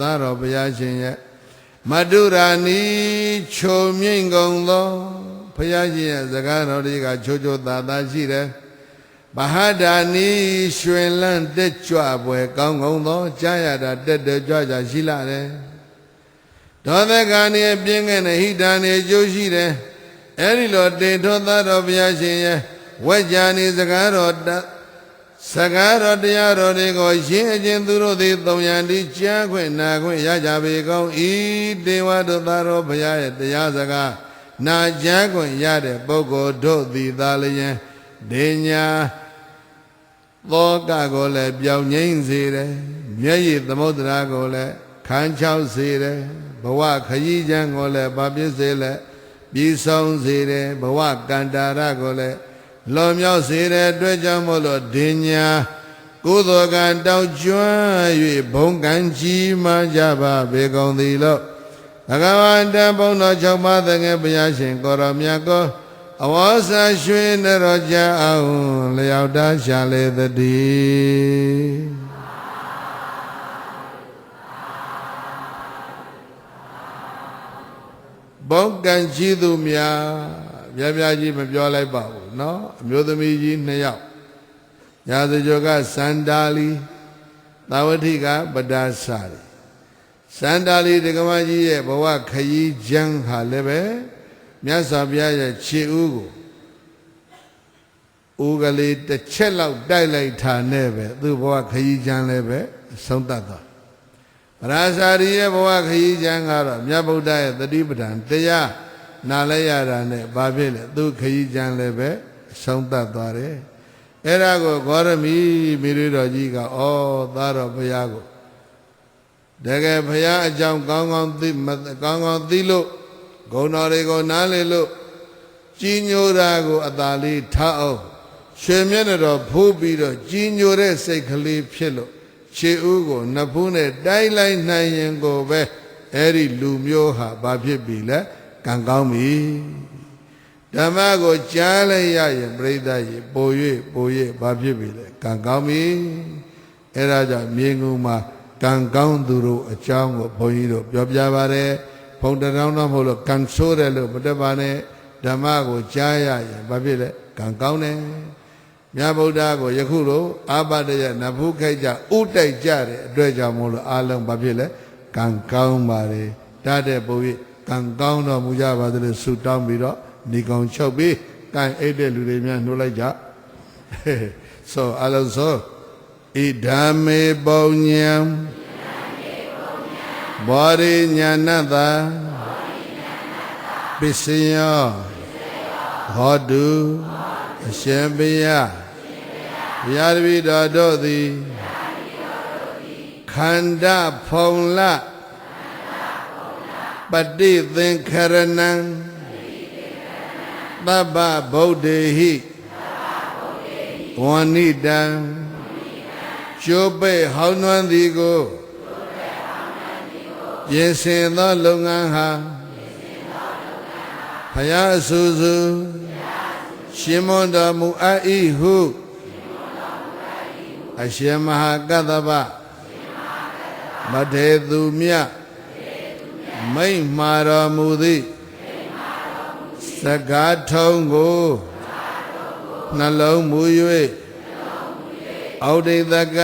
သားတော်ဘုရားရှင်ရဲ့မတုရာနီချုံမြိတ်ကုန်သောဘုရားရှင်ရဲ့စကားတော်တွေကချိုးချိုးသာသာရှိတယ်။ဗဟဒာနီရွှင်လန်းတက်ကြွပွဲကောင်းကောင်းသောကြားရတာတက်တက်ကြွကြွရှိလာတယ်။ဒေါသကံနေပြင်းငယ်နဲ့ဟိတာနေကျိုးရှိတယ်။အဲဒီလိုတေထောသားတော်ဘုရားရှင်ရဲ့ဝက်ကြနေစကားတော်တ စကားတော်တရားတော်တွေကိုရှင်းအချင်းသူတို့သည်သုံးရန်ဒီကြားခွင့်နာခွင့်ရကြပေကောင်းဤတေဝတို့သားတော်ဘုရားရဲ့တရားစကားနာကြားခွင့်ရတဲ့ပုဂ္ဂိုလ်တို့သည်သာလျင်ဒေညာသောကကိုလည်းပြောင်းငိမ့်စေတယ်မျက်ရည်သမုဒ္ဒရာကိုလည်းခန်းချောက်စေတယ်ဘဝခရီးချမ်းကိုလည်းဗာပြည့်စေလဲပြီးဆုံးစေတယ်ဘဝကန္တာရကိုလည်း လွန်မြောက်စေတဲ့အတွက်ကြောင့်မို့လို့ဒင်ညာကုသိုလ်ကံတောက်ကျွမ်း၍ဘုံကံကြီးမှကြပါဘေကုန်သည်လို့ဘဂဝန္တဘုံတော်၆ပါးတကယ်ဘုရားရှင်ကိုရောမြတ်ကိုအဝါစာရွှေနရောကြအောင်လျောက်တာရှာလေသတည်းဘုံကံကြီးသူများ ပြပြကြီးမပြောလိုက်ပါဘူးเนาะအမျိုးသမီးကြီးနှစ်ယောက်ညာစကြောကစန္ဒာလီသာဝတိကပဒါစာရီစန္ဒာလီဒကမကြီးရဲ့ဘဝခရီးချမ်းဟာလည်းပဲမြတ်စွာဘုရားရဲ့ခြေဥကိုဦးကလေးတစ်ချက်လောက်တိုက်လိုက်တာနဲ့ပဲသူ့ဘဝခရီးချမ်းလည်းပဲဆုံးတတ်သွားပရာစာရီရဲ့ဘဝခရီးချမ်းကတော့မြတ်ဗုဒ္ဓရဲ့တတိပဒံတရား နာလိုက်ရတာနဲ့ဘာဖြစ်လဲသူခရီးချမ်းလည်းပဲဆုံးတတ်သွားတယ်အဲ့ဒါကိုဂေါရမီမိရိတော်ကြီးကဩသားတော်ဘုရားကိုတကယ်ဘုရားအကြောင်းကောင်းကောင်းသိကောင်းကောင်းသိလို့ဂုဏ်တော်တွေကိုနားလည်လို့ကြီးညိုတာကိုအသာလေးထားအောင်ရွှေမျက်နှာတော်ဖိုးပြီးတော့ကြီးညိုတဲ့စိတ်ကလေးဖြစ်လို့ခြေဥကိုနှစ်ဖူးနဲ့တိုက်လိုက်နိုင်ရင်ကိုပဲအဲ့ဒီလူမျိုးဟာဘာဖြစ်ပြီလဲ ကံကောင်းပြီဓမ္မကိုကြားလိုက်ရရင်ပြိဿရေပို၍ပို၍ဘာဖြစ်ပြီလဲကံကောင်းပြီအဲ့ဒါကြောင့်မြေငုံမှာကံကောင်းသူတို့အကြောင်းကိုဘုန်းကြီးတို့ပြောပြပါတယ်ဘုံတရောင်းတော့မဟုတ်လို့ကံဆိုးတယ်လို့မတက်ပါနဲ့ဓမ္မကိုကြားရရင်ဘာဖြစ်လဲကံကောင်းတယ်မြတ်ဗုဒ္ဓကိုယခုလိုအာဘတရနဖူးခိုက်ကြဥတိုက်ကြတဲ့အတွက်ကြောင့်မို့လို့အားလုံးဘာဖြစ်လဲကံကောင်းပါလေတတ်တဲ့ပုံ၍ ကံကောင်းတော်မူကြပါသလို့ဆုတောင်းပြီးတော့နေကောင်ချုပ်ပြီးကံအိတ်တဲ့လူတွေများနှုတ်လိုက်ကြဆိုအလုံးစုံဣဒာမေပုံညံဘောရိညာဏတပစ္စယောဟောတုအရှင်ဘုရားဘုရားတပည့်တော်တို့သည်ခန္ဓာဖုံလ ပฏิသင်္ခရဏံသဗ္ဗဗုဒ္ဓေဟိဝဏိတံကျိုးပဲ့ဟောင်းနှွမ်းသည်ကိုပြင်ဆင်သောလုပ်ငန်းဟာဘုရားအဆူဆူရှင်မွန်တော်မူအပ်၏ဟုအရှင်မဟာကတ္တဗမထေသူမြတ် မိမ့်မာတော်မူသည်စကားထုံးကိုနှလုံးမူ၍အောက်ဒိသက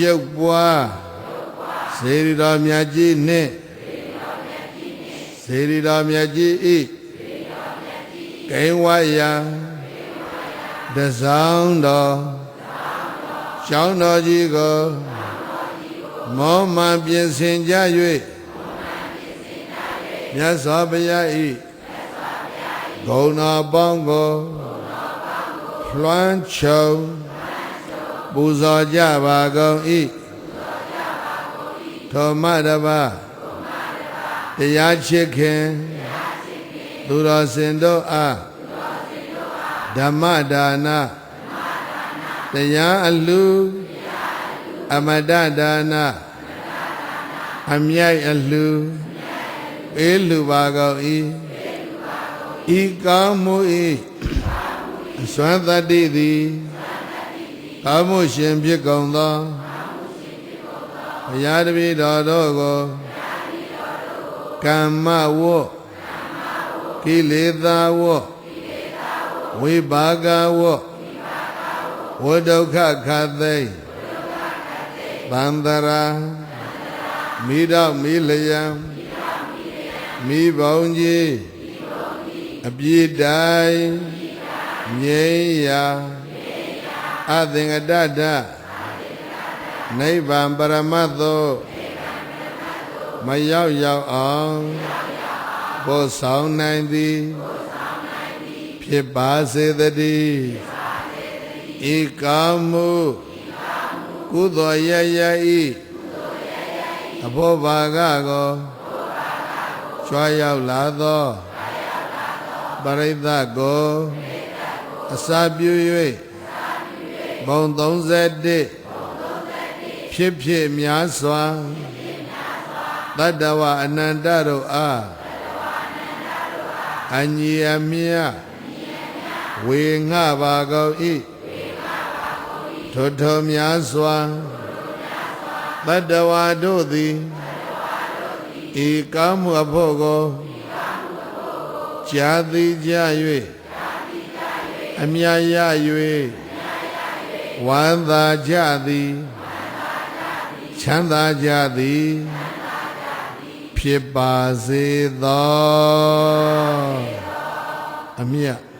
ရုပ်ပွားစေရီတော်မြတ်ကြီးနှင့်စေရီတော်မြတ်ကြီးဤကိဝယံတဆောင်တော်ကျောင်းတော်ကြီးကိုမောမှန်ပြင်ဆင်ကြ၍ မြတ်စွာဘုရားဤဂုဏတော်ပေါင်းကိုလွှမ်းခြုံပူဇော်ကြပါကုန်၏သောမတပါတရားချစ်ခင်သူတော်စင်တို့အားဓမ္မဒါနတရားအလူအမတဒါနအမြိုက်အလူ အေးလူပါကုန်၏ဤကောင်းမှု၏အစွမ်းတတ္တိသည်ကောင်းမှုရှင်ဖြစ်ကုန်သောဘုရာတပည့်တော်တို့ကိုကမ္မဝတ်ကိလေသာဝတ်ဝိပါကဝတ်ဝဒုက္ခခသိသန္တရာမိတော့မိလျံ မိဘုံကြီးအပြည့်တိုင်းငြိမ်းရာအသင်္ကတတနိဗ္ဗာန်ပရမတ်သို့မရောက်ရောက်အောင်ပို့ဆောင်နိုင်သည်ဖြစ်ပါစေတည်းဤကာမှုကုသိုလ်ရရဤအဖို့ဘာကကို ကြွားရောက်လာသောပရိသတ်ကိုအစာပြု၍ဘုံ31ဖြစ်ဖြစ်များစွာတတ္တဝအနန္တတို့အားအညီအမြတ်ဝေငှပါကုန်၏ထိုထိုများစွာတတ္တဝတို့သည် ဤကားမှုအဖို့ကိုကြာသည်ကြ၍အမြတ်ရ၍ဝမ်းသာကြသည်ချမ်းသာကြသည်ဖြစ်ပါစေသောအမြတ်